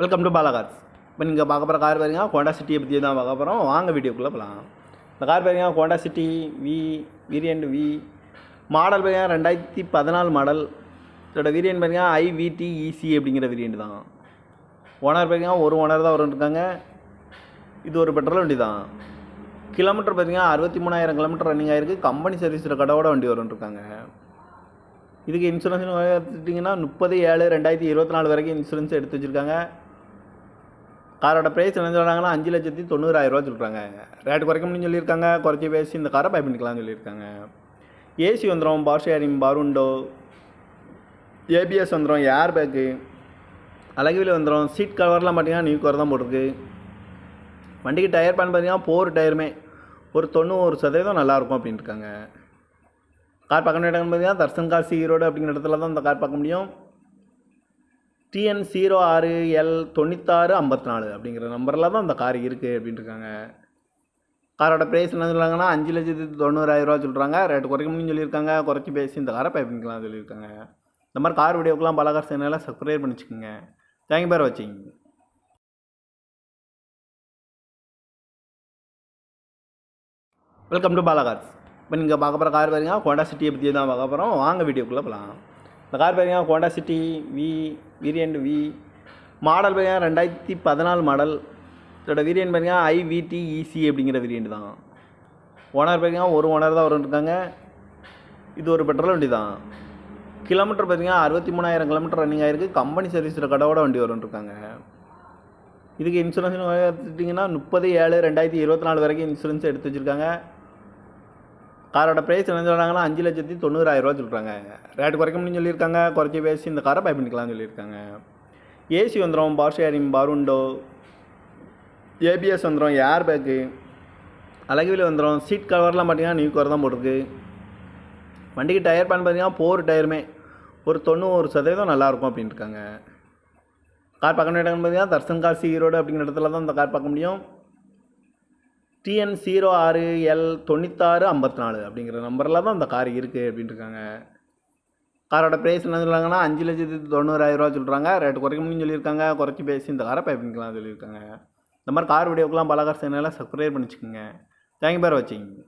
Welcome to Bala Cars இப்போ நீங்கள் பார்க்க போகிற கார் பாருங்க கோண்டா சிட்டியை பற்றி தான் பார்க்க போகிறோம் வாங்க வீடியோக்குள்ளே போகலாம் இந்த கார் பாருங்க Honda City V variant V model பாருங்க ரெண்டாயிரத்தி பதினாலு மாடல் இதோட வீரியன் பாருங்க ஐவிடிஇசி அப்படிங்கிற வேரியண்ட் தான். ஓனர் பாருங்க ஒரு ஓனர் தான் வரும் இருக்காங்க. இது ஒரு பெட்ரோல் வண்டி தான். கிலோமீட்டர் பார்த்தீங்கன்னா அறுபத்தி மூணாயிரம் கிலோமீட்டர் ரன்னிங் ஆகிருக்கு கம்பெனி சர்வீஸில் கடவோட வண்டி வரும் இருக்காங்க. இதுக்கு இன்சூரன்ஸ் எடுத்துட்டிங்கன்னா முப்பது ஏழு ரெண்டாயிரத்தி இருபத்தி நாலு வரைக்கும் இன்சூரன்ஸ் எடுத்து வச்சுருக்காங்க. காரோட ப்ரைஸ் என்ன சொல்கிறாங்கன்னா அஞ்சு லட்சத்தி தொண்ணூறாயிரரூவா சொல்கிறாங்க ரேட் குறைக்க முடியும்னு சொல்லியிருக்காங்க குறைச்சி பேசி இந்த காரை பை பண்ணிக்கலாம்னு சொல்லியிருக்காங்க. ஏசி வந்துடும் பார் ஷேரிங் பார் ஏபிஎஸ் வந்துடும் ஏர் பேக்கு அழகுவில் வந்துடும் சீட் கவர்லாம் பார்த்தீங்கன்னா நியூ கவர் தான் போட்டிருக்கு. வண்டிக்கு டயர் பேன் பார்த்தீங்கன்னா போர் டயருமே ஒரு தொண்ணூறு சதவீதம் நல்லாயிருக்கும் அப்படின்ட்டுருக்காங்க கார் பார்க்க வேண்டிய இடம்னு பார்த்தீங்கன்னா தர்சன் கார் ஈரோடு அப்படிங்கிற இடத்துல தான் இந்த கார் பார்க்க முடியும். டிஎன் ஜீரோ ஆறு எல் தொண்ணூத்தாறு ஐம்பத்தி நாலு அப்படிங்கிற நம்பரில் தான் இந்த கார் இருக்குது அப்படின்ட்டு இருக்காங்க காரோட ப்ரைஸ் என்ன சொல்கிறாங்கன்னா அஞ்சு லட்சத்து தொண்ணூறாயிரரூவா சொல்கிறாங்க ரேட்டு குறைக்க முடியும்னு சொல்லியிருக்காங்க. குறைச்சி பேசி இந்த காரை பை சொல்லியிருக்காங்க. இந்த மாதிரி கார் வீடியோக்கெலாம் பலகார் சேனலாம் சப்ஸ்கிரைப் பண்ணிச்சுக்கோங்க. தேங்க்யூ பேர் வச்சிங்க வெல்கம் டு பாலாகார்ஸ் இப்போ நீங்கள் பார்க்க போகிற கார் பாருங்க கோண்டா சிட்டியை பற்றி தான் பார்க்க போகிறோம் வாங்க வீடியோக்குள்ளே போகலாம் இந்த கார் பாருங்க Honda City V variant V model பார்த்தீங்கன்னா ரெண்டாயிரத்தி பதினாலு மாடல். இதோட வேரியண்ட் பார்த்திங்கன்னா ஐவிடி இசி e, அப்படிங்கிற வேரியண்ட் தான். ஓனர் பார்த்தீங்கன்னா ஒரு ஓனர் தான் வரும் இருக்காங்க. இது ஒரு பெட்ரோல் வண்டி தான். கிலோமீட்டர் பார்த்தீங்கன்னா அறுபத்தி மூணாயிரம் கிலோமீட்டர் ரன்னிங் ஆகிருக்கு கம்பெனி சர்வீஸில் கடவோட வண்டி வரும் இருக்காங்க. இதுக்கு இன்சூரன்ஸ் எடுத்துட்டிங்கன்னா முப்பது ஏழு ரெண்டாயிரத்தி இருபத்தி நாலு வரைக்கும் இன்சூரன்ஸ் எடுத்து வச்சுருக்காங்க. காரோட ப்ரைஸ் என்ன சொல்கிறாங்கன்னா அஞ்சு லட்சத்தி தொண்ணூறாயிரரூவா சொல்கிறாங்க ரேட் குறைக்க முடியும்னு சொல்லியிருக்காங்க குறைச்சி பேசி இந்த காரை பை பண்ணிக்கலாம்னு சொல்லியிருக்காங்க. ஏசி வந்துடும் பார் ஷேரிங் பார் ஏபிஎஸ் வந்துடும் ஏர் பேக்கு அழகுவில் வந்துடும் சீட் கவர்லாம் பார்த்தீங்கன்னா நியூ கவர் தான் போட்டிருக்கு. வண்டிக்கு டயர் பேன் பார்த்தீங்கன்னா போர் டயருமே ஒரு தொண்ணூறு சதவீதம் நல்லாயிருக்கும் அப்படின்னு இருக்காங்க. கார் பார்க்க வேண்டிய இடம்னு பார்த்தீங்கன்னா தர்சன் கார் ஈரோடு அப்படிங்கிற இடத்துல தான் இந்த கார் பார்க்க முடியும். டிஎன் ஜீரோ ஆறு எல் தொண்ணூத்தாறு ஐம்பத்தி நாலு அப்படிங்கிற நம்பரில் தான் இந்த கார் இருக்குது அப்படின்ட்டுருக்காங்க. காரோட ப்ரைஸ் என்ன சொல்கிறாங்கன்னா அஞ்சு லட்சத்து தொண்ணூறாயிரரூவா சொல்கிறாங்க ரேட்டு குறைக்க முடியும்னு சொல்லியிருக்காங்க. குறைச்சி பேசி இந்த காரை பை சொல்லியிருக்காங்க. இந்த மாதிரி கார் வீடியோக்கெலாம் பலகார் சேனலில் சப்ஸ்கிரைப் பண்ணிச்சுக்கோங்க. தேங்க்யூ பேர் வச்சிங்க